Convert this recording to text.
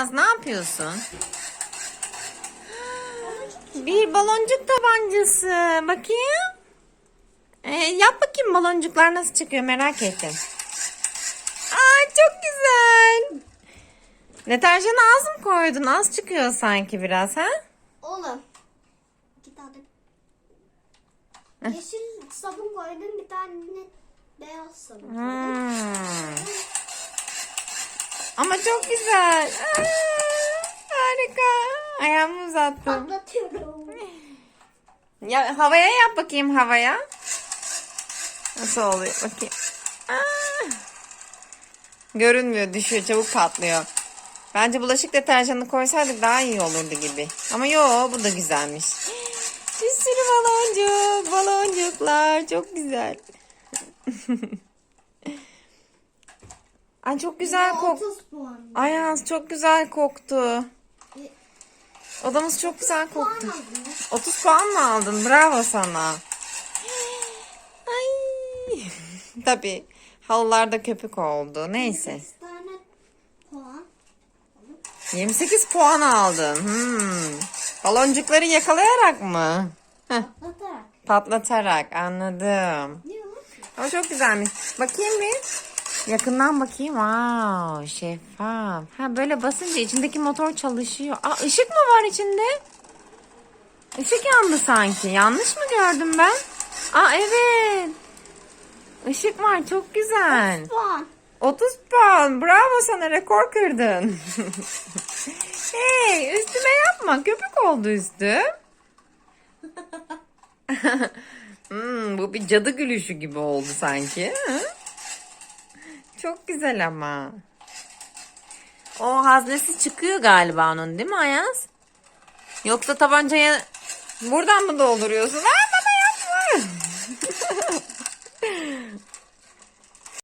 Ayaz ne yapıyorsun? Bir baloncuk tabancası. Bakayım. Ee, yap bakayım baloncuklar nasıl çıkıyor merak ettim. Aa çok güzel. Deterjanı az mı koydun? Az çıkıyor sanki biraz ha? Oğlum. İki tane. Yeşil sabun koydum bir tane beyaz sabun koydum. Ama çok güzel. Aa, harika. Ayağımı uzattım. Patlatıyorum. Ya havaya yap bakayım havaya. Nasıl oluyor bakayım. Aa! Görünmüyor düşüyor çabuk patlıyor. Bence bulaşık deterjanını koysaydık daha iyi olurdu gibi. Ama yo bu da güzelmiş. Bir sürü baloncuk, baloncuklar çok güzel. Ay çok güzel kok. 30 puan. Ayaz çok güzel koktu. Odamız çok güzel koktu. aldım. 30 puan mı aldın? Bravo sana. Ay. Tabii halılarda köpük oldu. Neyse. 8 tane puan. 28 puan aldın. Hmm. Baloncukları yakalayarak mı? Heh, Patlatarak. patlatarak anladım. Ama çok güzelmiş. Bakayım bir. Yakından bakayım. Wow, şeffaf. Ha böyle basınca içindeki motor çalışıyor. Aa ışık mı var içinde? Işık yandı sanki. Yanlış mı gördüm ben? Aa evet. Işık var çok güzel. Puan. 30 puan. Bravo sana rekor kırdın. hey üstüme yapma. Köpük oldu üstüm. hmm, bu bir cadı gülüşü gibi oldu sanki. Hı? Çok güzel ama. O haznesi çıkıyor galiba onun değil mi Ayaz? Yoksa tabancaya buradan mı dolduruyorsun? Yapma.